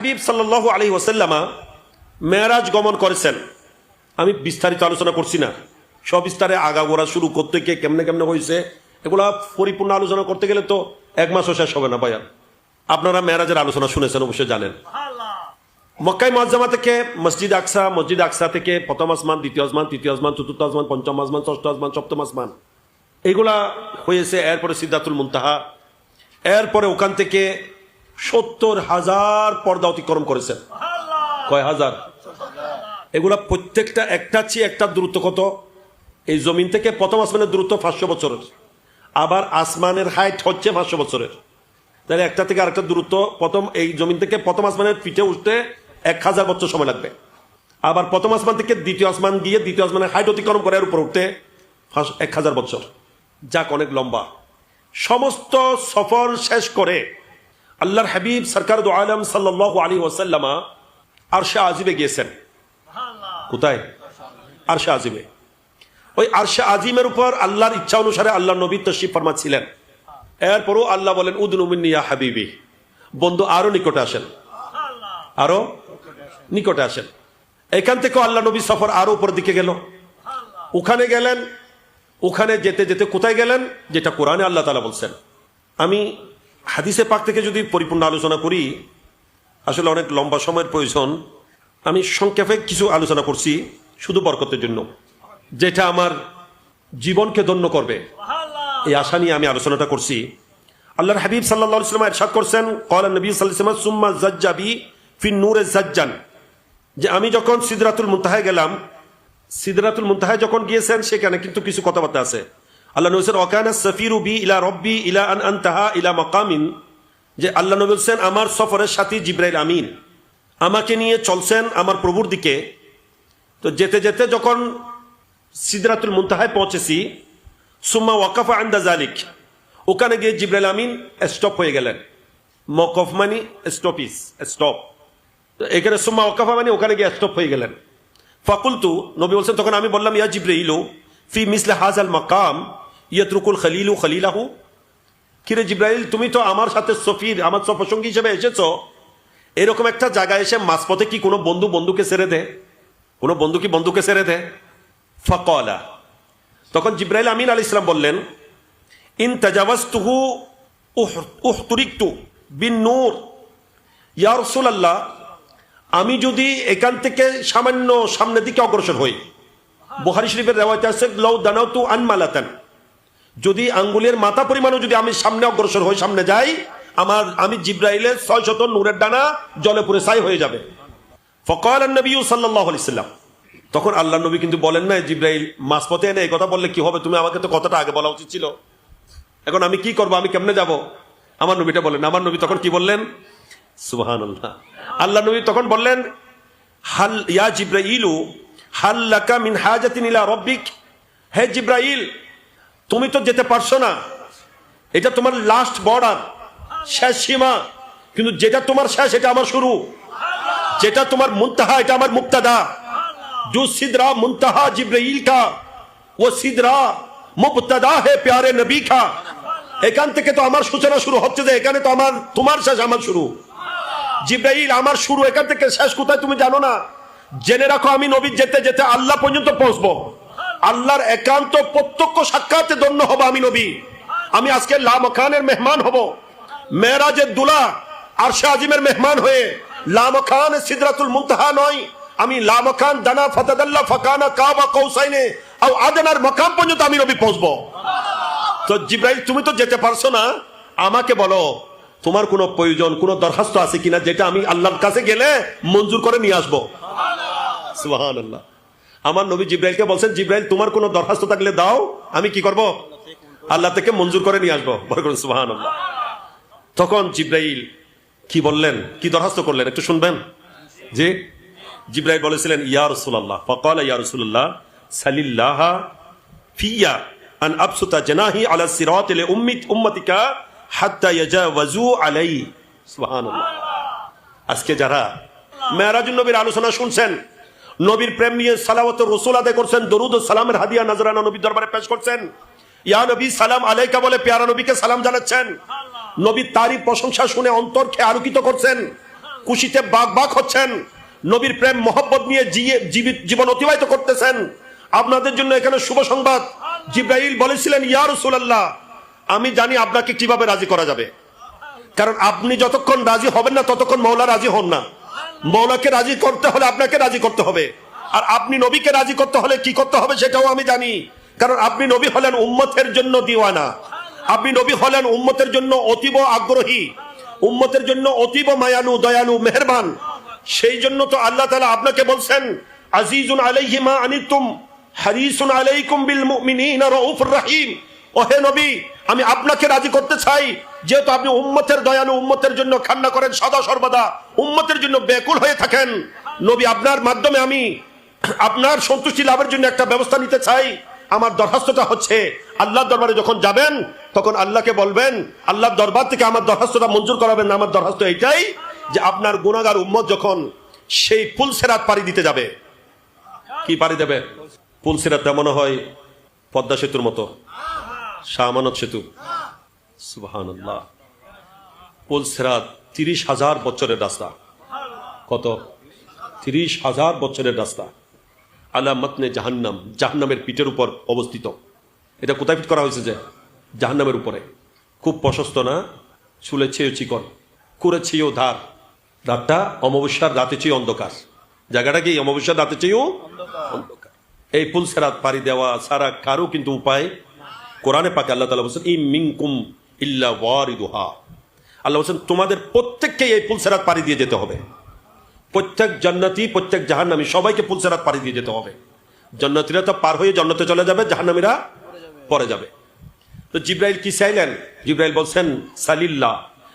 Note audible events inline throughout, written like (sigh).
হাবিব সাল্লাহ আলী ওসাল্লামা মেয়ারাজ গমন করেছেন। আমি বিস্তারিত আলোচনা করছি না। সবিস্তারে আগাগোড়া শুরু করতে গিয়ে কেমনে কেমনে হয়েছে এগুলা পরিপূর্ণ আলোচনা করতে গেলে তো এক মাসও শেষ হবে না ভাইয়া। আপনারা মেয়ারাজের আলোচনা শুনেছেন অবশ্যই জানেন। মক্কাই মজ্জামা থেকে মসজিদ আকসা মসজিদ আকসা থেকে প্রথম আসমান দ্বিতীয় আসমান তৃতীয় আসমান চতুর্থ আসমান পঞ্চম আসমান ষষ্ঠ আসমান সপ্তম আসমান। এগুলা হয়েছে এরপরে সিদ্ধাতুল মুনতাহা। এরপরে ওখান থেকে সত্তর হাজার পর্দা অতিক্রম করেছেন কয় হাজার? এগুলা প্রত্যেকটা একটা চেয়ে একটা দূরত্ব কত? এই জমিন থেকে প্রথম আসমানের দূরত্ব পাঁচশো বছরের। আবার আসমানের হাইট হচ্ছে পাঁচশো বছরের। তাহলে একটা থেকে আরেকটা দূরত্ব প্রথম এই জমিন থেকে প্রথম আসমানের পিঠে উঠতে এক হাজার বছর সময় লাগবে। আবার প্রথম আসমান থেকে দ্বিতীয় আসমান গিয়ে দ্বিতীয় আসমানের হাইট অতিক্রম করে উপর উঠতে এক হাজার বছর। যাক অনেক লম্বা। সমস্ত সফর শেষ করে আল্লাহর হাবিব সরকার দু আলম সাল্লাহ আলী ওসাল্লামা আরশা আজিবে গিয়েছেন। কোথায়? আরশা আজিমে। ওই আরশা আজিমের উপর আল্লাহর ইচ্ছা অনুসারে আল্লাহ নবী তশিফ ফরমা ছিলেন এরপরও আল্লাহ বলেন উদনুমিনিয়া হাবিবি। বন্ধু আরও নিকটে আসেন। আরও নিকটে আসেন। এখান থেকে আল্লাহ নবী সফর আরও উপর দিকে গেল। ওখানে গেলেন ওখানে যেতে যেতে কোথায় গেলেন? যেটা কোরআনে আল্লাহ তালা বলছেন। আমি হাদিসে পাক থেকে যদি পরিপূর্ণ আলোচনা করি, আসলে অনেক লম্বা সময়ের প্রয়োজন। আমি সংক্ষেপে কিছু আলোচনা করছি শুধু বরকতের জন্য। যেটা আমার জীবনকে ধন্য করবে। এই আশা নিয়ে আমি আলোচনাটা করছি। আল্লাহর হাবিব সাল্লাহ ইসলাম এরশাদ করছেন কল নবী সাল্লাম সুম্মা জাজ্জাবি ফিন নূরে জাজ্জান। যে আমি যখন সিদরাতুল মুনতাহায় গেলাম, সিদরাতুল মুনতাহায় যখন গিয়েছেন, সেখানে কিন্তু কিছু কথাবার্তা আছে। আল্লাহ নবী অকানা সফিরু বি ইলা রব্বি ইলা আন আনতাহা ইলা মাকামিন। যে আল্লাহ নবী বলছেন, আমার সফরের সাথী জিব্রাইল আমিন। আমাকে নিয়ে চলছেন আমার প্রভুর দিকে। তো যেতে যেতে যখন সিদরাতুল মুনতাহায় পৌঁছেছি, সুম্মা ওয়াকাফা আন্দা জালিক ওখানে গিয়ে জিব্রাইল আমিন স্টপ হয়ে গেলেন। মকফ মানি স্টপিস স্টপ তো এখানে সুম্মা ওয়াকাফা মানে ওখানে গিয়ে স্টপ হয়ে গেলেন। ফাকুলতু, নবী বলছেন, তখন আমি বললাম, ইয়া জিব্রাইলু, ফি মিসলে হাজ আল মাকাম। ইয়াতরুকুল খলিলু খলিলাহু? কিরে জিব্রাইল, তুমি তো আমার সাথে সফির, আমার সফরসঙ্গী হিসেবে এসেছ। এরকম একটা জায়গায় এসে মাঝপথে কি কোনো বন্ধু বন্ধুকে ছেড়ে দে? কোনো বন্ধু কি বন্ধুকে ছেড়ে দে? ফকলা। তখন জিব্রাইল আমিন আলী ইসলাম বললেন, ইন তাজাওয়াজতুহু উহতুরিকতু বিন নূর। ইয়া আল্লাহ আমি যদি এখান থেকে সামান্য সামনের দিকে অগ্রসর হই। বুখারী শরীফের রেওয়ায়তে আছে, লাউ দানাউতু আনমালাতান। যদি আঙ্গুলের মাথা পরিমাণও যদি আমি সামনে অগ্রসর হই, সামনে যাই, আমার, আমি জিব্রাইলের ছয় শত নূরের ডানা জলে পুরে ছাই হয়ে যাবে। ফকর নবী সাল্লাহ আলাইসাল্লাম তখন আল্লাহ নবী কিন্তু বলেন না জিব্রাইল, মাঝপথে এনে এই কথা বললে কি হবে? তুমি আমাকে তো কথাটা আগে বলা উচিত ছিল। এখন আমি কি করব? আমি কেমনে যাব? আমার নবীটা বলেন, আমার নবী তখন কি বললেন? সুবহান আল্লাহ আল্লাহ নবী তখন বললেন, হাল, ইয়া জিব্রাইলু হাল্লাকা মিন হাজাতিন ইলা রব্বিক। হে জিব্রাইল তুমি তো যেতে পারছো না এটা তোমার লাস্ট বর্ডার শেষ সীমা কিন্তু যেটা তোমার শেষ এটা আমার শুরু যেটা তোমার মুনতাহা এটা আমার মুক্তাদা जो सिदरा मुंतहा जिब्राइल का वो सिदरा মুবতাদা হে প্যারে নবী কা এখান থেকে তো আমার সূচনা শুরু হচ্ছে যে এখানে তো আমার তোমার শেষ আমার শুরু জিব্রাইল আমার শুরু এখান থেকে শেষ কোথায় তুমি জানো না জেনে রাখো আমি নবী যেতে যেতে আল্লাহ পর্যন্ত পৌঁছবো আল্লাহর একান্ত প্রত্যক্ষ সাক্ষাতে ধন্য হব আমি নবী। আমি আজকে লামখানের মেহমান হব। মেয়েরাজের দুলা আরশে আজিমের মেহমান হয়ে লামখান সিদরাতুল মুনতাহা নয়, আমি লামখান দানা ফাতাদাল্লাহ ফাকানা কাবা কৌসাইনে আর আদনার মকাম পর্যন্ত আমি নবী পৌঁছবো। তো জিব্রাইল, তুমি তো যেতে পারছ না? আমাকে বলো, তোমার কোনো প্রয়োজন, কোনো দরখাস্ত আছে কিনা যেটা আমি আল্লাহর কাছে গেলে মঞ্জুর করে নিয়ে আসব? সুবাহান আল্লাহ আমার নবী জিব্রাইলকে বলছেন, জিব্রাইল, তোমার কোনো দরখাস্ত থাকলে দাও, আমি কি করব? আল্লাহ থেকে মঞ্জুর করে নিয়ে আসব। বলে করুন সুবাহান তখন জিব্রাইল কি বললেন? কি দরখাস্ত করলেন? একটু শুনবেন? জি। জিব্রাইল বলেছিলেন, ইয়া রসুল্লাহ ফকাল, ইয়া রসুল্লাহ সালিল্লাহ ফিয়া আন আবসুতা জানাহি আলা সিরাত লি উম্মিত উম্মতিকা হাত্তা ইয়াজাওয়াজু আলাই সুবহানাল্লাহ। আজকে যারা মেরাজুন নবীর আলোচনা শুনছেন নবীর প্রেম নিয়ে সালাওয়াত রসুল আদায় করছেন, দরুদ সালামের হাদিয়া নজরানা নবীর দরবারে পেশ করছেন। ইয়া নবী, সালাম আলাইকা বলে পেয়ারা নবীকে সালাম জানাচ্ছেন। নবীর তারই প্রশংসা শুনে অন্তরকে আলোকিত করছেন, খুশিতে বাঘ বাঘ হচ্ছেন। নবীর প্রেম, মোহব্বত নিয়ে জীবন অতিবাহিত করতেছেন। আপনাদের জন্য এখানে শুভ সংবাদ। জিব্রাইল বলেছিলেন, ইয়া রাসূলুল্লাহ, আমি জানি আপনাকে কীভাবে রাজি করা যাবে। কারণ আপনি যতক্ষণ রাজি হবেন না, ততক্ষণ মৌলা রাজি হন না। মৌলাকে রাজি করতে হলে আপনাকে রাজি করতে হবে। আর আপনি নবীকে রাজি করতে হলে কি করতে হবে সেটাও আমি জানি। কারণ আপনি নবী হলেন উম্মতের জন্য দিওয়ানা। আপনি নবী হলেন উম্মতের জন্য অতীব আগ্রহী। উম্মতের জন্য অতীব মায়ানু, দয়ালু, মেহরবান। সেই জন্য তো আল্লাহ তাআলা আপনাকে বলছেন, আজিজুন আলাইহিমা আনিতুম, হারিসুন আলাইকুম বিল মুমিনিনা রাউফুর রহিম। ওহে নবী, আমি আপনাকে রাজি করতে চাই। যেহেতু আপনি উম্মতের দয়ালু, উম্মতের জন্য কান্না করেন সদা সর্বদা, উম্মতের জন্য বেকুল হয়ে থাকেন। নবী, আপনার মাধ্যমে আমি আপনার সন্তুষ্টি লাভের জন্য একটা ব্যবস্থা নিতে চাই। আমার দরখাস্তটা হচ্ছে, আল্লাহর দরবারে যখন যাবেন, তখন আল্লাহকে বলবেন, আল্লাহর দরবার থেকে আমার দরখাস্তটা মঞ্জুর করাবেন না। আমার দরখাস্ত এইটাই যে আপনার গুণাগার উম্মত যখন সেই পুলসেরাত পাড়ি দিতে যাবে। কি পাড়ি দেবে? পুলসেরাত তেমন হয় পদ্মা সেতুর মতো। শাহমানত সেতু। সুবহানাল্লাহ। পুলসেরাত তিরিশ হাজার বছরের রাস্তা। কত? তিরিশ হাজার বছরের রাস্তা। আলা মতনে জাহান্নাম জাহান্নামের পিঠের উপর অবস্থিত। এটা কোথায় ফিট করা হয়েছে যে? জাহান্নামের উপরে। খুব প্রশস্ত না? চুলে চেয়েও চিকন করে চেয়েও ধার। রাতটা অমাবস্যার রাতে চেয়ে অন্ধকার। জায়গাটা কি অমাবস্যার রাতে চেয়েও? অন্ধকার। এই পুলসেরাত পাড়ি দেওয়া সারা কারও কিন্তু উপায় কোরআনে পাকে আল্লাহ তালা বলছেন, ই মিনকুম ইল্লা ওয়ারিদুহা। আল্লাহ বলছেন, তোমাদের প্রত্যেককে এই পুলসেরাত পাড়ি দিয়ে যেতে হবে। প্রত্যেক জান্নাতি, প্রত্যেক জাহান্নামী সবাইকে পুলসেরাত পাড়ি দিয়ে যেতে হবে। জান্নাতিরা তো পার হয়ে জান্নাতে চলে যাবে, জাহান্নামীরা পরে যাবে। তো জিব্রাইল কি চাইলেন? জিব্রাইল বলছেন, সালিল্লাহ।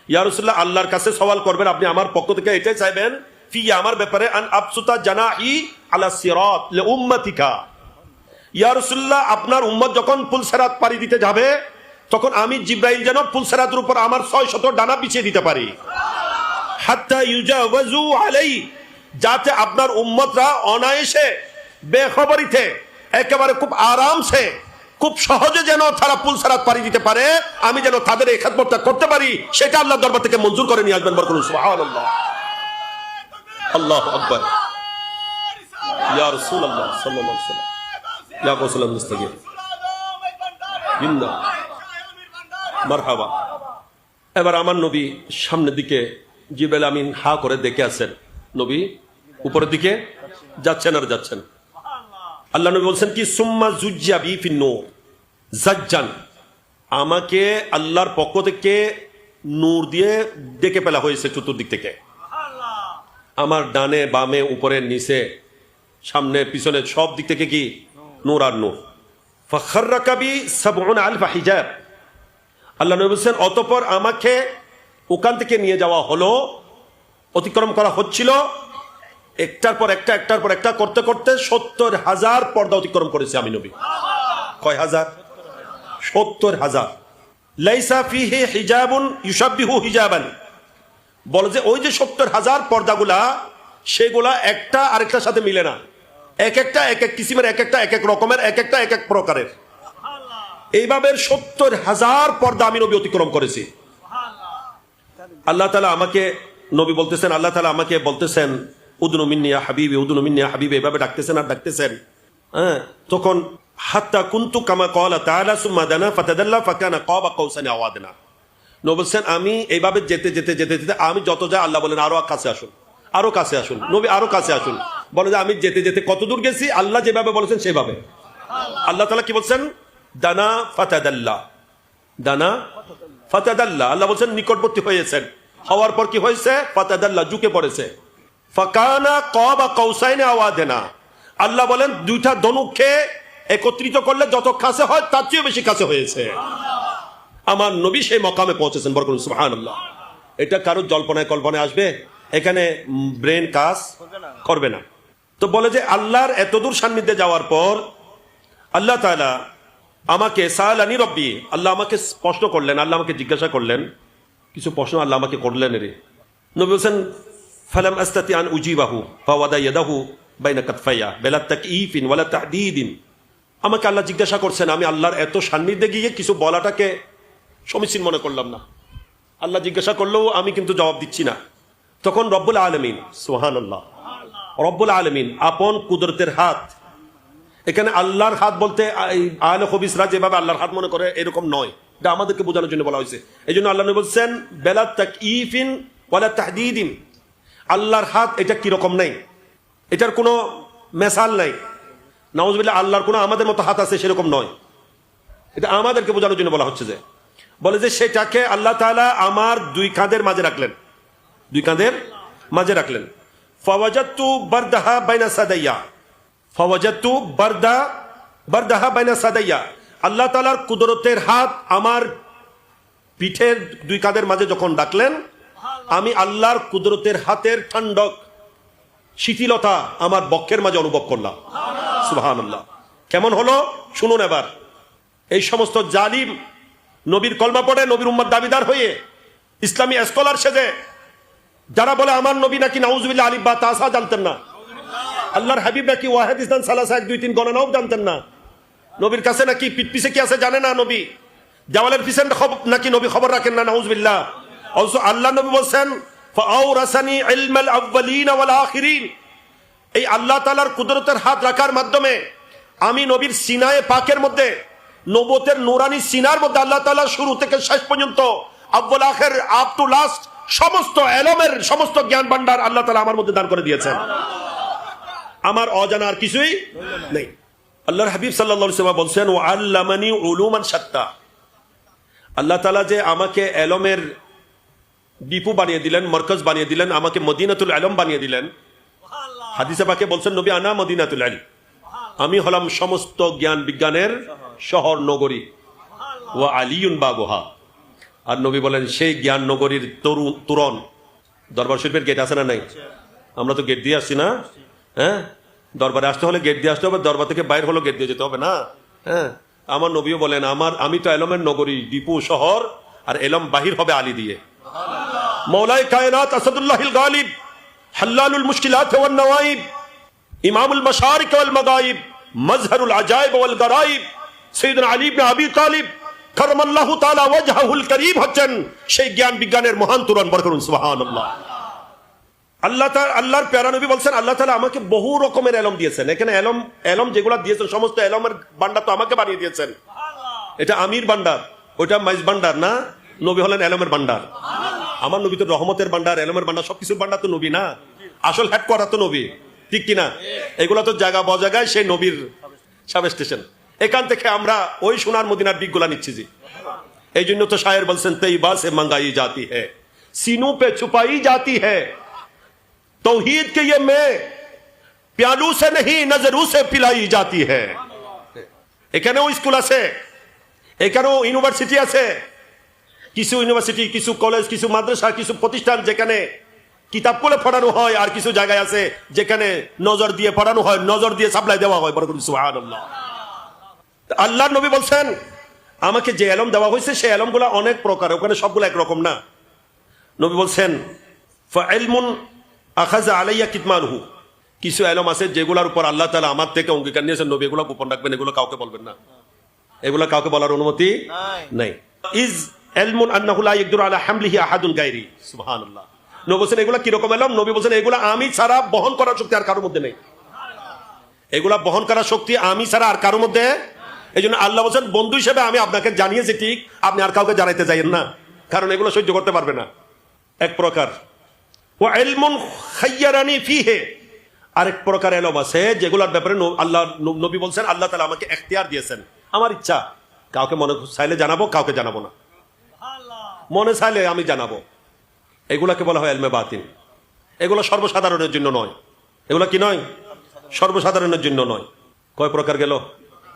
ইয়ারুসুল্লাহ আল্লাহর কাছে সওয়াল করবেন, আপনি আমার পক্ষ থেকে এটাই চাইবেন, ফি, আমার ব্যাপারে আন আবসুতা জানাহি আলা সিরাত লি উম্মতিকা। ইয়ারুসুল্লাহ আপনার উম্মত যখন পুলসেরাত পাড়ি দিতে যাবে, তখন আমি জিব্রাইল যেন পুলসেরাতের উপর আমার ছয় শত ডানা পিছিয়ে দিতে পারি। যাতে আপনার উম্মতরা অনায়াসে বেখবরিতে, একেবারে খুব আরামসে, খুব সহজে যেন তারা পুলসারাত পাড়ি দিতে পারে, আমি যেন তাদের এই খেদমতটা করতে পারি, সেটা আল্লাহ দরবার থেকে মঞ্জুর করে নিয়ে আসবেন বরকত সুবহানাল্লাহ। আল্লাহ আকবার। ইয়া রাসূলুল্লাহ সাল্লাল্লাহু আলাইহি ওয়াসাল্লাম। জিন্দা মারহাবা। এবার আমার নবী সামনের দিকে জিবেল আমিন হা করে দেখে আছেন নবী, উপরের দিকে যাচ্ছেন আর যাচ্ছেন। আল্লাহ নবী বলছেন কি, সুম্মা জুজ্জা বি ফিন্নো জাজ্জান। আমাকে আল্লাহর পক্ষ থেকে নূর দিয়ে ডেকে ফেলা হয়েছে চতুর্দিক থেকে। আমার ডানে বামে উপরে নিচে সামনে পিছনে সব দিক থেকে কি নূর আর নূর। ফখর্রাকাবি সাবউন আলফা হিজাব। আল্লাহ নবী বলছেন, অতপর আমাকে ওখান থেকে নিয়ে যাওয়া হলো, অতিক্রম করা হচ্ছিল, একটার পর একটা, একটার পর একটা করতে করতে সত্তর হাজার পর্দা অতিক্রম করেছে আমি নবী। কয় হাজার? সত্তর হাজার। লাইসা ফিহি হিজাবুন ইউসাব্বিহু হিজাবান। বলে যে, ওই যে সত্তর হাজার পর্দাগুলা, সেগুলা একটা আরেকটার সাথে মিলে না। এক একটা এক এক কিসিমের এক একটা এক এক রকমের এক একটা এক এক প্রকারের এইভাবে সত্তর হাজার পর্দা আমি নবী অতিক্রম করেছি। আল্লাহ তালা আমাকে নবী বলতেছেন আল্লাহ তালা আমাকে বলতেছেন উদনু মিন্নিয়া হাবিবি উদনু মিন্নিয়া হাবিবি। এভাবে ডাকতেছেন আর ডাকতেছেন। হ্যাঁ তখন হাত্তা কুন্তু কামা কলা তাআলা সুম্মা দানা ফাতাদাল্লা ফাকানা কাবা কৌসানি আওয়াদনা নবী বলছেন আমি এইভাবে যেতে যেতে যেতে যেতে আমি যত যা আল্লাহ বলেন আরও কাছে আসুন আরও কাছে আসুন। নবী আরও কাছে আসুন। বলে যে আমি যেতে যেতে কত দূর গেছি? আল্লাহ যেভাবে বলেছেন সেভাবে। আল্লাহ। তালা কি বলছেন? দানা ফাতাদাল্লা। দানা ফাতাদাল্লা। আল্লাহ বলছেন নিকটবর্তী হয়েছেন। হওয়ার পর কি হয়েছে? ফাতাদাল্লা ঝুঁকে পড়েছে। ফাকানা কবা কৌসাইনে আওয়াদেনা। আল্লাহ বলেন দুইটা ধনুককে একত্রিত করলে যত কাছে হয় তার চেয়ে বেশি কাছে হয়েছে। আমার নবী সেই মকামে পৌঁছেছেন বরকত সুহান আল্লাহ এটা কারও জল্পনায় কল্পনায় আসবে? এখানে ব্রেন কাজ করবে না। তো বলে যে আল্লাহর এতদূর সান্নিধ্যে যাওয়ার পর আল্লাহ তাআলা আমাকে সালানি রব্বি, আল্লাহ আমাকে প্রশ্ন করলেন, আল্লাহ আমাকে জিজ্ঞাসা করলেন, কিছু প্রশ্ন আল্লাহ আমাকে করলেন রে। নবী হোসেন ফালাম আস্তাতি আন উজিবাহু, ফাওয়াদা ইয়াদাহু বাইনা কাতফাইয়া, বেলা তাকঈফিন ওয়ালা তাহদীদিন। আমাকে আল্লাহ জিজ্ঞাসা করছেন, আমি আল্লাহর এত সান্নিধ্যে গিয়ে কিছু বলাটাকে সমীচীন মনে করলাম না। আল্লাহ জিজ্ঞাসা করলেও আমি কিন্তু জবাব দিচ্ছি না। তখন রব্বুল আলমিন সোহান আল্লাহ রব্বুল আলমিন আপন কুদরতের হাত। এখানে আল্লাহর হাত বলতে আল হবিসরা যেভাবে আল্লাহর হাত মনে করে, এরকম নয়। এটা আমাদেরকে বোঝানোর জন্য বলা হয়েছে। এই জন্য আল্লাহ বলছেন, বেলা তাক ইফিন ওয়ালা তাহদিদিন। আল্লাহর হাত, এটা কীরকম নেই? এটার কোনো মেসাল নাই। নওয়াজবিল্লাহ আল্লাহর কোনো আমাদের মতো হাত আছে সেরকম নয়। এটা আমাদেরকে বোঝানোর জন্য বলা হচ্ছে যে, বলে যে সেটাকে আল্লাহ তাআলা আমার দুই কাঁধের মাঝে রাখলেন। দুই কাঁধের মাঝে রাখলেন। ফওয়াজাত্তু বারদাহা বাইনা সাদাইয়া ফওয়াজাত্তু বারদা বারদাহা বাইনা সাদাইয়া আল্লাহ তাআলার কুদরতের হাত আমার পিঠের দুই কাঁধের মাঝে যখন ডাকলেন, আমি আল্লাহর কুদরতের হাতের ঠান্ডক শিথিলতা আমার বক্ষের মাঝে অনুভব করলাম। সুবহান আল্লাহ কেমন হলো? শুনুন এবার। এই সমস্ত জালিম নবীর কলমা পড়ে নবীর উম্মার দাবিদার হয়ে ইসলামী স্কলার সেজে যারা বলে আমার নবী নাকি নাউজুবিল্লাহ আলিফ বা তাসা জানতেন না। আল্লাহর হাবিব নাকি ওয়াহেদ ইসলাম সালাসা এক, দুই, তিন গণনাও জানতেন না। নবীর কাছে নাকি পিছে কি আছে জানে না নবী? জামালের পিছনে নাকি নবী খবর রাখেন না নাউজুবিল্লাহ? অবশ্য আল্লাহ নবী বলছেন এই আল্লাহ তাআলার কুদরতের হাত রাখার মাধ্যমে আমি নবীর সিনায়ে পাকের মধ্যে নবতের নুরানি সিনার মধ্যে আল্লাহ তাআলা শুরু থেকে শেষ পর্যন্ত আব্বুল আখের আপ টু লাস্ট সমস্ত এলমের সমস্ত জ্ঞান ভান্ডার আল্লাহ তালা আমার মধ্যে দান করে দিয়েছেন। আমার অজানা আর কিছুই নেই। আল্লাহর হাবিব ওয়াসাল্লাম বলছেন ও আল্লামানি উলুমান সাত্তা আল্লাহ তালা যে আমাকে এলমের ডিপু বানিয়ে দিলেন মরকজ বানিয়ে দিলেন আমাকে মদিনাতুল আলম বানিয়ে দিলেন। হাদিসে পাকে বলছেন নবী আনা মদিনাতুল আলী। আমি হলাম সমস্ত জ্ঞান বিজ্ঞানের শহর নগরী। ও আলিউন বাগোহা আর নবী বলেন সেই জ্ঞান নগরীর তরুণ। তুরন দরবার শরীফের গেট আছে না নাই? আমরা তো গেট দিয়ে আসছি না। হ্যাঁ? দরবারে আসতে হলে গেট দিয়ে আসতে হবে দরবার থেকে বাইর হলো গেট দিয়ে যেতে হবে না। হ্যাঁ? আমার নবীও বলেন আমার আমি তো এলমের নগরী ডিপু শহর আর এলম বাহির হবে আলী দিয়ে। মৌলাই কায়নাত আসাদুল্লাহিল গালিব হাল্লালুল মুশকিলাত ওয়ান নওয়াইব ইমামুল মাশারিক ওয়াল মাগাইব মজহরুল আজাইব ওয়াল গরাইব সৈয়দনা আলী ইবনে আবি তালিব কারমাল্লাহু তাআলা ওয়াজহাহুল করিম হচ্ছেন সেই জ্ঞান বিজ্ঞানের মহান তুরন বর করুন সুবহানাল্লাহ। আল্লাহ তাআলা আল্লাহর প্যারা নবী বলছেন আল্লাহ তাআলা আমাকে বহু রকমের এলম দিয়েছেন। এখানে এলম এলম যেগুলা দিয়েছেন সমস্ত এলমের বান্ডার তো আমাকে বানিয়ে দিয়েছেন। এটা আমির বান্ডার ওইটা মাইজ বান্ডার না? নবী হলেন এলমের বান্ডার আমার নবী তো রহমতের বান্ডার এলমের বান্ডার সবকিছুর বান্ডার তো নবী না? আসল করা তো নবী ঠিক কিনা? এগুলো তো জায়গা বজাগায় সেই নবীর সাব স্টেশন এখান থেকে আমরা ওই সোনার মদিনার দিকগুলা নিচ্ছি জি এই জন্য তো শায়ের বলছেন তৈবা সে मंगाई जाती है सीनों पे छुपाई जाती है तौहीद के ये में प्यालू से नहीं नजरू से पिलाई जाती है এখানেও স্কুল আছে এখানেও ইউনিভার্সিটি আছে কিছু ইউনিভার্সিটি কিছু কলেজ কিছু মাদ্রাসা কিছু প্রতিষ্ঠান যেখানে কিতাব করে পড়ানো হয় আর কিছু জায়গায় আছে যেখানে নজর দিয়ে পড়ানো হয় নজর দিয়ে সাপ্লাই দেওয়া হয় বড় সুবহানাল্লাহ আল্লাহ নবী বলছেন আমাকে যে এলম দেওয়া হয়েছে সেই এলমগুলো অনেক প্রকার ওখানে সবগুলো একরকম না। নবী বলছেন আখাজা আলাইয়া কিতমানহু কিছু এলম আছে যেগুলোর উপর আল্লাহ তাআলা আমার থেকে অঙ্গীকার নিয়েছেন। নবী এগুলো গোপন রাখবেন এগুলো কাউকে বলবেন না। এগুলো কাউকে বলার অনুমতি নাই। ইজ এলমুন আন্নাহু লা ইয়াকদিরু আলা হামলিহি আহাদুন গায়রি। সুবহানাল্লাহ। নবী বলছেন এগুলা কি রকম এলম? নবী বলছেন এগুলা আমি ছাড়া বহন করার শক্তি আর কারোর মধ্যে নেই। এগুলা বহন করার শক্তি আমি ছাড়া আর কারোর মধ্যে এই জন্য আল্লাহ বলছেন, বন্ধু হিসেবে আমি আপনাকে জানিয়েছি ঠিক, আপনি আর কাউকে জানাইতে যাইয়েন না, কারণ এগুলো সহ্য করতে পারবে না। এক প্রকার। ও এলমুন খাইয়ারানি ফিহে। আরেক প্রকার এলম আছে, যেগুলোর ব্যাপারে আল্লাহ নবী বলছেন, আল্লাহ তালা আমাকে এখতিয়ার দিয়েছেন। আমার ইচ্ছা, কাউকে মনে চাইলে জানাব, কাউকে জানাব না। মনে চাইলে আমি জানাব। এগুলাকে বলা হয় এলমে বাতিন এগুলো সর্বসাধারণের জন্য নয়। এগুলো কি নয়? সর্বসাধারণের জন্য নয়। কয় প্রকার গেল?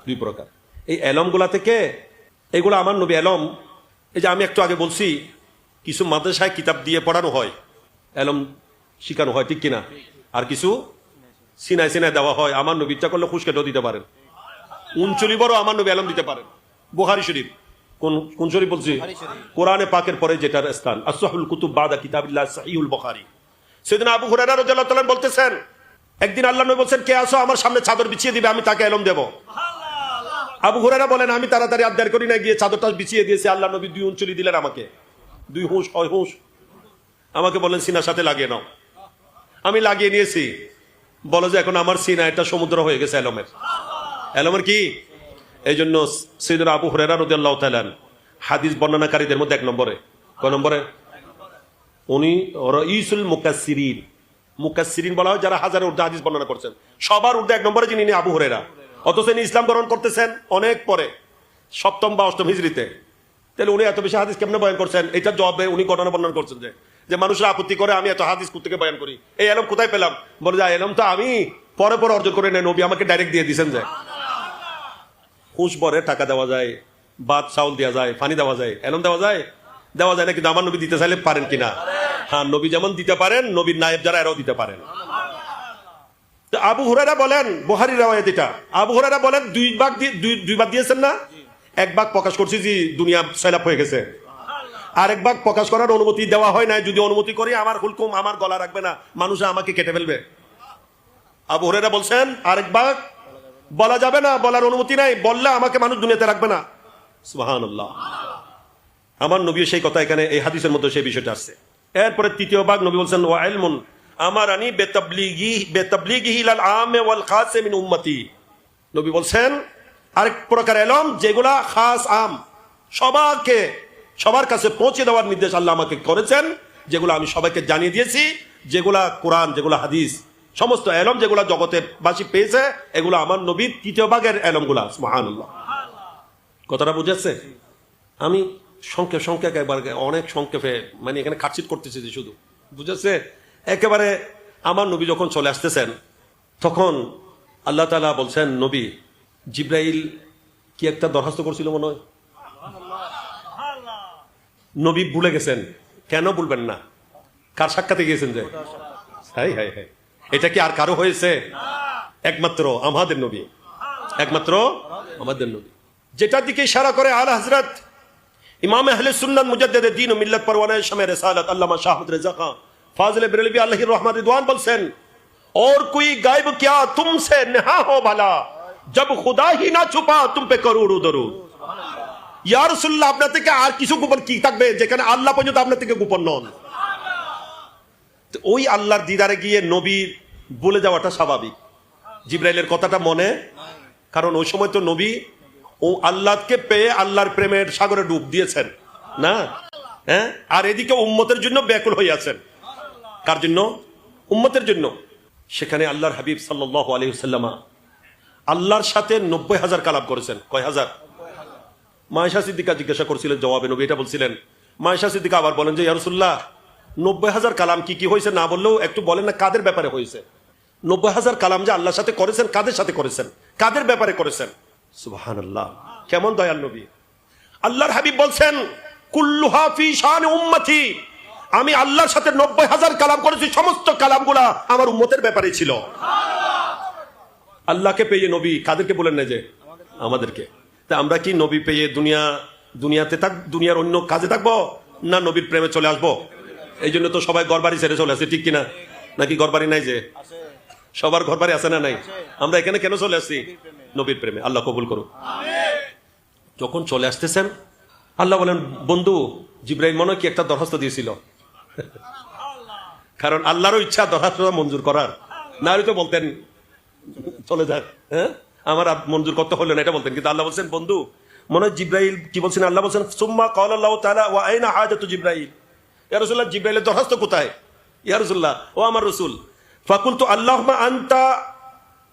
দুই প্রকার। এই এলমগুলা থেকে এগুলো আমার নবী এলম এই যে আমি একটু আগে বলছি কিছু মাদ্রাসায় কিতাব দিয়ে পড়ানো হয়। এলম শিখানো হয় ঠিক কিনা? আর কিছু সিনায় সিনায় দেওয়া হয় আমার নবী ইচ্ছা করলে খুশকেটাও দিতে পারেন। উনচলি বড় আমার নবী এলম দিতে পারেন। বুহারি শরীফ। কোন কোন শরীফ বলছি? কোরআনে পাকের পরে যেটার স্থান আসহুল কুতুব বাদা কিতাবিল্লাহ সাহিউল বুখারী। সেদিন আবু হুরায়রা রাদিয়াল্লাহু তাআলা বলতেছেন একদিন আল্লাহ নবী বলছেন কে আসো আমার সামনে চাদর বিছিয়ে দিবে আমি তাকে এলম দেব। আবু হুরায়রা বলেন, আমি তাড়াতাড়ি আবদার করি না গিয়ে চাদরটা বিছিয়ে দিয়েছি। আল্লাহ নবী দুই উনচলি দিলেন আমাকে। দুই হুঁশ হয় হুঁশ। আমাকে বলেন সিনার সাথে লাগিয়ে নাও। আমি লাগিয়ে নিয়েছি। বলো যে, এখন আমার সিনা একটা সমুদ্র হয়ে গেছে এলমের। এলমের কি? এই জন্য সৈদুল আবু হরেরা রদিয়াল্লাহ তালান হাদিস বর্ণনাকারীদের মধ্যে এক নম্বরে। ক নম্বরে? উনি রইসুল মুকাসিরিন মুকাসিরিন বলা হয়, যারা হাজার উর্দু হাদিস বর্ণনা করছেন। সবার উর্দু এক নম্বরে যিনি আবু হরেরা অথচ ইনি ইসলাম গ্রহণ করতেছেন অনেক পরে, সপ্তম বা অষ্টম হিজড়িতে। তাহলে উনি এত বেশি হাদিস কেমনে বয়ান করছেন? এটা জবাবে উনি ঘটনা বর্ণনা করছেন যে যে মানুষরা আপত্তি করে আমি এত হাদিস কোথেকে বয়ান করি? এই এলম কোথায় পেলাম? বলে যে এলম তো আমি পরে পরে অর্জন করে নেন নবী আমাকে ডাইরেক্ট দিয়ে দিয়েছেন যে, হুঁশ বরে টাকা দেওয়া যায়, ভাত, চাউল দেওয়া যায়, পানি দেওয়া যায়, এলম দেওয়া যায়? দেওয়া যায় না, কিন্তু আমার নবী দিতে চাইলে পারেন কিনা? হ্যাঁ নবী যেমন দিতে পারেন, নবীর নায়েব যারা এরাও দিতে পারেন। তো আবু হুরারা বলেন বুহারি রাওয়ায়াত এটা। আবু হুরারা বলেন, দুই ভাগ দিয়ে দুই ভাগ দিয়েছেন না? এক ভাগ প্রকাশ করছি যে দুনিয়া সয়লাপ হয়ে গেছে। আরেক ভাগ প্রকাশ করার অনুমতি দেওয়া হয় না যদি অনুমতি করি, আমার হুলকুম আমার গলা রাখবে না। মানুষ আমাকে কেটে ফেলবে। আবু হুরারা বলছেন, আরেক ভাগ, বলা যাবে না, বলার অনুমতি নাই। বললে আমাকে মানুষ দুনিয়াতে রাখবে না। সুবহানাল্লাহ। আমার নবী সেই কথা এখানে, এই হাদিসের মধ্যে সেই বিষয়টা আসছে এরপরে তৃতীয় ভাগ, নবী বলছেন, ওয়া ইলমুন আমার আনি বেতাবলিগি বেতাবলিগি হিলাল আমে ওয়াল খাসে মিন উম্মতি। নবী বলছেন, আরেক প্রকার এলম, যেগুলা খাস আম। সবাকে সবার কাছে পৌঁছে দেওয়ার নির্দেশ আল্লাহ আমাকে করেছেন, যেগুলো আমি সবাইকে জানিয়ে দিয়েছি, যেগুলা কোরআন, যেগুলো হাদিস, সমস্ত এলম যেগুলা জগতের বাসী পেয়েছে, এগুলো আমার নবীর তৃতীয় ভাগের এলমগুলা মহানুল্লাহ কথাটা বুঝেছে? আমি সংক্ষেপ সংক্ষেপ একবার, অনেক সংক্ষেপে মানে এখানে কাটছিট করতেছি শুধু। বুঝেছে? একেবারে আমার নবী যখন চলে আসতেছেন, তখন আল্লাহ তালা বলছেন, নবী, জিব্রাইল কি একটা দরখাস্ত করছিল মনে হয়? নবী ভুলে গেছেন। কেন বলবেন না? কার সাক্ষাতে গিয়েছেন যে? হাই হাই হাই। এটা কি আর কারও হয়েছে? একমাত্র আমাদের নবী। একমাত্র আমাদের নবী। যেটার দিকে ইশারা করে আল হজরত ইমাম আহলে সুন্নাত মুজাদ্দিদ দ্বীন ও মিল্লাত পরওয়ানা শামে রিসালাত, আল্লামা শাহ আহমদ রেজা খান। फाजिल बरेलवी अल्लाह रहमान रिदवान বলছেন और कोई गायब क्या तुमसे नेहा हो भला जब खुदा ही ना छुपा तुम पे करोड़ों दरूद ইয়া রাসূলুল্লাহ আপনার থেকে আর কিছু গোপন কি থাকবে যেখানে আল্লাহ পর্যন্ত আপনার থেকে গোপন নন তো ওই আল্লাহর দিদারে গিয়ে নবী বলে যাওয়াটা স্বাভাবিক জিব্রাইলের কথাটা মনে কারণ ওই সময় তো নবী ও আল্লাহকে পেয়ে আল্লাহর প্রেমের সাগরে ডুব দিয়েছেন না হ্যাঁ আর এদিকে উম্মতের জন্য ব্যাকুল হয়ে আছেন কার জন্য? উম্মতের জন্য। সেখানে আল্লাহর হাবিব সাল্লাহ আলহিসাল্লামা আল্লাহর সাথে নব্বই হাজার কালাম করেছেন। কয় হাজার? মায়েশা সিদ্দিকা জিজ্ঞাসা করছিলেন, জবাবে নবী এটা বলছিলেন। মায়েশা সিদ্দিকা আবার বলেন যে ইয়ারসুল্লাহ নব্বই হাজার কালাম কি কি হয়েছে না বললেও একটু বলেন না কাদের ব্যাপারে হয়েছে? নব্বই হাজার কালাম যে আল্লাহর সাথে করেছেন, কাদের সাথে করেছেন? কাদের ব্যাপারে করেছেন? সুবাহান আল্লাহ কেমন দয়াল নবী। আল্লাহর হাবিব বলছেন, কুল্লুহা ফি শান উম্মতি আমি আল্লাহর সাথে নব্বই হাজার কালাম করেছি, সমস্ত কালামগুলা আমার উম্মতের ব্যাপারে ছিল। আল্লাহকে পেয়ে নবী, কাদেরকে বলেন না যে? আমাদেরকে। তা আমরা কি নবী পেয়ে দুনিয়া, দুনিয়াতে থাক, দুনিয়ার অন্য কাজে থাকব, না নবীর প্রেমে চলে আসব? এই জন্য তো সবাই ঘর বাড়ি ছেড়ে চলে আসে, ঠিক কিনা? নাকি ঘর বাড়ি নাই যে? সবার ঘর বাড়ি আছে না নাই? আমরা এখানে কেন চলে আসছি? নবীর প্রেমে। আল্লাহ কবুল করুক। যখন চলে আসতেছেন, আল্লাহ বলেন, বন্ধু জিব্রাহিম মনে কি একটা দরখাস্ত দিয়েছিল? কারণ আল্লাহরও ইচ্ছা দরখাস্ত মঞ্জুর করার। না হলে তো বলতেন, চলে যাক হ্যাঁ? আমার মঞ্জুর করতে হলো না, এটা বলতেন। কিন্তু আল্লাহ বলছেন, বন্ধু, মনে হয় জিব্রাহিল কি বলছেন? আল্লাহ বলছেন, সুম্মা কল আল্লাহ তালা ও আইনা হাজাতু জিব্রাহিল ইয়া রসুল্লাহ জিব্রাহিলের দরখাস্ত কোথায়? ইয়া রসুল্লাহ ও আমার রসুল ফাকুল তো আল্লাহ আন্তা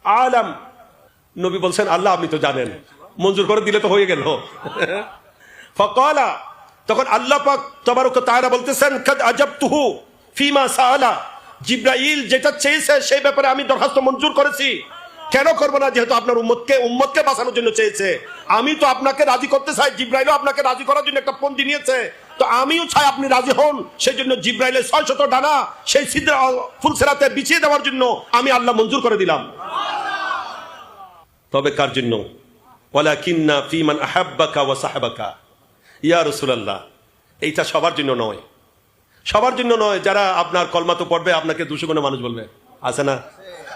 আলাম। নবী বলছেন, আল্লাহ আপনি তো জানেন, মঞ্জুর করে দিলে তো হয়ে গেল। (laughs) ফকলা তখন আল্লাহ পাক তবারক তাআলা বলতেছেন, কাদ আজাবতুহু ফিমা সাআলা। জিব্রাইল যেটা চেয়েছে সেই ব্যাপারে আমি দরখাস্ত মঞ্জুর করেছি। কেন করব না? যেহেতু আপনার উম্মতকে উম্মতকে বাঁচানোর জন্য চেয়েছে। আমি তো আপনাকে রাজি করতে চাই, জিব্রাইলও আপনাকে রাজি করার জন্য একটা পন্থী নিয়েছে। তো আমিও চাই আপনি রাজি হন। সেই জন্য জিব্রাইলের ছয় শত ডানা সেই সিদ্রা ফুলসেরাতে বিছিয়ে দেওয়ার জন্য আমি আল্লাহ মঞ্জুর করে দিলাম। তবে কার জন্য? ওয়ালাকিন্না ফিমান আহাব্বাকা ওয়া সাহাবাকা। ইয়া রাসূলুল্লাহ, এইটা সবার জন্য নয়। সবার জন্য নয়, যারা আপনার কলমা তো পড়বে, আপনাকে দুশো গুণে মানুষ বলবে। আছে না?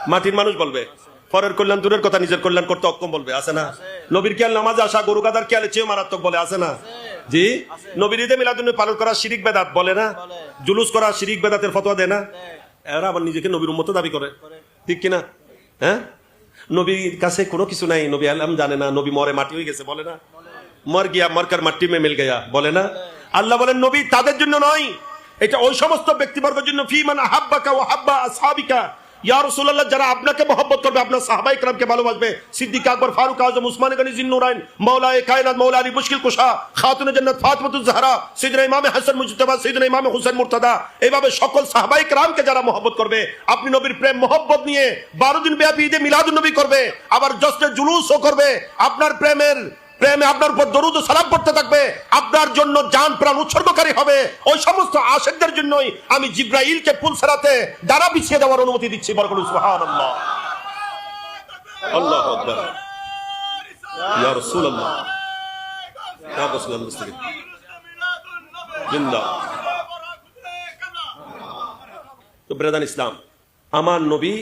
মাটির মানুষ বলবে। পরের কল্যাণ দূরের কথা, নিজের কল্যাণ করতে অক্ষম বলবে। আছে না? নবীর খেয়াল নামাজে আসা, গরু গাদার খেয়ালে চেয়ে মারাত্মক বলে। আছে না? জি? নবীর ঈদে মিলাদুন্নবী পালন করা শিরিক বেদাত বলে না? জুলুস করা শিরিক বেদাতের ফতোয়া দেয় না? এরা আবার নিজেকে নবীর উম্মত দাবি করে। ঠিক কিনা? হ্যাঁ? নবীর কাছে কোনো কিছু নাই। নবী আলম জানে না, নবী মরে মাটি হয়ে গেছে, বলে না? মর গিয়া মরকার মাটি মে মিল গেয়া। বলে না? আল্লাহ বলেন, নবী, তাদের জন্য নয়। এটা ওই সমস্ত ব্যক্তিবর্গের জন্য ফি ও হাব্বা আসহাবিকা। ইয়া রাসূলুল্লাহ, যারা আপনাকে mohabbat করবে, আপনার ভালোবাসবে। সিদ্দিক আকবর, ফারুক আজম, উসমান গনি কায়নাত মাওলা আলী মুশকিল কুশা জান্নাত ইমাম হাসান ইমাম হুসাইন এইভাবে সকল সাহাবাই کرامকে যারা mohabbat করবে, আপনি নবীর প্রেম mohabbat নিয়ে 12 দিন ব্যাপী ঈদে মিলাদুন নবী করবে, আবার জশ্নে জুলুসও করবে। আপনার প্রেমের প্রেমে আপনার উপর দরুদ ও সালাম পড়তে থাকবে। আপনার জন্য জান প্রাণ উৎসর্গকারী হবে। ওই সমস্ত আশেকদের জন্যই আমি জিব্রাইলকে ফুল সারাতে দ্বারা বিছিয়ে দেওয়ার অনুমতি দিচ্ছি। বরকত সুবহানাল্লাহ। আল্লাহু আকবার। ইয়া রাসূলুল্লাহ। ইয়া রাসূলুল্লাহ জিন্দা তো ব্রেদান ইসলাম, আমার নবী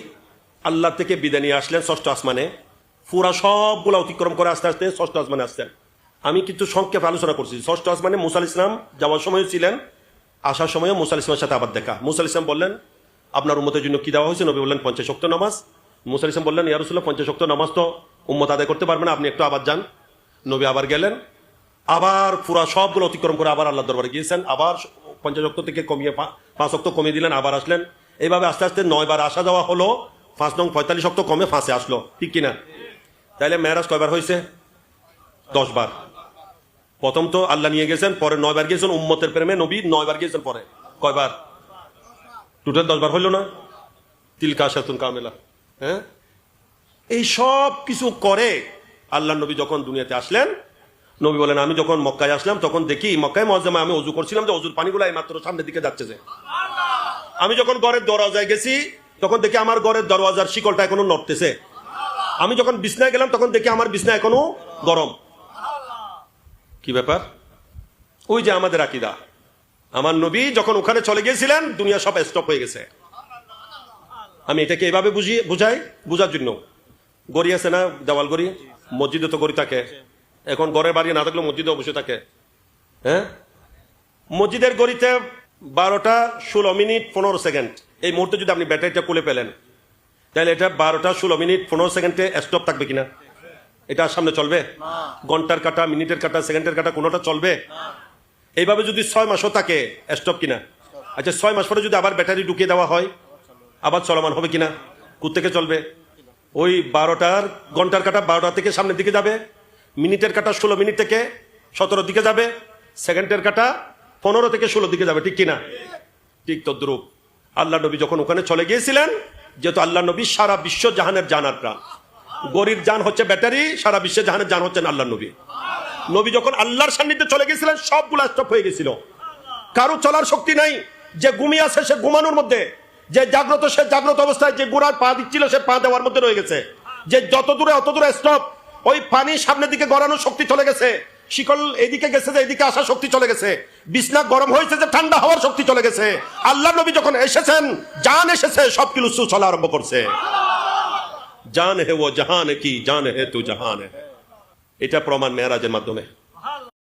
আল্লাহ থেকে বিদায় নিয়ে আসলেন ষষ্ঠ আসমানে। পুরা সবগুলো অতিক্রম করে আস্তে আস্তে ষষ্ঠ আসমানে আসছেন আমি কিন্তু সংক্ষেপে আলোচনা করছি। ষষ্ঠ আসমানে মুসাল ইসলাম যাওয়ার সময় ছিলেন, আসার সময়ও মুসাল ইসলামের সাথে আবার দেখা। মুসাল ইসলাম বললেন, আপনার উম্মতের জন্য কি দেওয়া হয়েছে? নবী বললেন, পঞ্চাশ শক্ত নামাজ। মুসাল ইসলাম বললেন ইয়ারসুল্লাহ পঞ্চাশ শক্ত নামাজ তো উম্মত আদায় করতে পারবেন আপনি একটু আবার যান। নবী আবার গেলেন। আবার পুরা সবগুলো অতিক্রম করে আবার আল্লাহ দরবারে গিয়েছেন। আবার পঞ্চাশ শক্ত থেকে কমিয়ে পাঁচ শক্ত কমিয়ে দিলেন, আবার আসলেন। এইভাবে আস্তে আস্তে নয়বার আসা যাওয়া হলো। পাঁচ নং পঁয়তাল্লিশ শক্ত কমে ফাঁসে আসলো। ঠিক কিনা? তাইলে মেয়েরাজ কয়বার হয়েছে দশ বার প্রথম তো আল্লাহ নিয়ে গেছেন, পরে নয়বার গিয়েছেন উম্মতের প্রেমে নবী নয়বার গিয়েছেন পরে। কয়বার? টোটাল দশবার হইল না? তিলকা শাতুন কামেলা। হ্যাঁ? এই সব কিছু করে আল্লাহ নবী যখন দুনিয়াতে আসলেন, নবী বলেন, আমি যখন মক্কায় আসলাম, তখন দেখি মক্কায় মজামা আমি অজু করছিলাম যে অজুর পানিগুলো এই মাত্র সামনের দিকে যাচ্ছে যে। আমি যখন ঘরের দরওয়াজায় গেছি, তখন দেখি আমার ঘরের দরওয়াজার শিকলটা এখনও নড়তেছে। আমি যখন বিছনায় গেলাম, তখন দেখি আমার বিছনা এখনও গরম। কি ব্যাপার? ওই যে আমাদের আকিদা। আমার নবী যখন ওখানে চলে গিয়েছিলেন, দুনিয়া সব স্টপ হয়ে গেছে। আমি এটাকে এভাবে বুঝি, বুঝাই? বুঝার জন্য। গড়ি আছে না, দেওয়াল গড়ি? মসজিদে তো গড়ি থাকে। এখন ঘরের বাড়ি না থাকলে মসজিদে অবশ্যই থাকে। হ্যাঁ? মসজিদের গড়িতে বারোটা ষোলো মিনিট পনেরো সেকেন্ড। এই মুহূর্তে যদি আপনি ব্যাটারিটা খুলে পেলেন তাহলে এটা বারোটা ষোলো মিনিট পনেরো সেকেন্ডে স্টপ থাকবে কিনা? এটা সামনে চলবে? ঘণ্টার কাটা মিনিটের কাটা সেকেন্ডের কাটা কোনোটা চলবে? এইভাবে যদি ছয় মাসও থাকে স্টপ কিনা? আচ্ছা ছয় মাস পরে যদি আবার ব্যাটারি ঢুকিয়ে দেওয়া হয় আবার চলমান হবে কিনা? থেকে চলবে? ওই বারোটার ঘণ্টার কাটা বারোটা থেকে সামনের দিকে যাবে মিনিটের কাটা ষোলো মিনিট থেকে সতেরো দিকে যাবে সেকেন্ডের কাটা পনেরো থেকে ষোলো দিকে যাবে ঠিক কিনা? ঠিক তদ্রুপ। আল্লাহ নবী যখন ওখানে চলে গিয়েছিলেন যেহেতু আল্লাহ নবী সারা বিশ্ব জাহানের জানার প্রাণ গরির জান হচ্ছে ব্যাটারি, সারা বিশ্বের জাহানের জান হচ্ছেন আল্লাহ নবী। নবী যখন আল্লাহর সান্নিধ্যে চলে গেছিলেন, সবগুলো স্টপ হয়ে গেছিল। কারও চলার শক্তি নাই, যে ঘুমিয়ে আছে সে ঘুমানোর মধ্যে, যে জাগ্রত, সে জাগ্রত অবস্থায় যে গোড়ার পা দিচ্ছিল, সে পা দেওয়ার মধ্যে রয়ে গেছে। যে যত দূরে, অত দূরে স্টপ ওই পানি সামনের দিকে গড়ানোর শক্তি চলে গেছে। শিকল এদিকে গেছে যে এদিকে আসার শক্তি চলে গেছে। বিছনা গরম হয়েছে যে ঠান্ডা হওয়ার শক্তি চলে গেছে। আল্লাহ নবী যখন এসেছেন, জান এসেছে সব কিছু চলা আরম্ভ করছে। জান হে ও জাহান কি, জান হে তু জাহান এটা প্রমাণ মেয়ারাজের মাধ্যমে।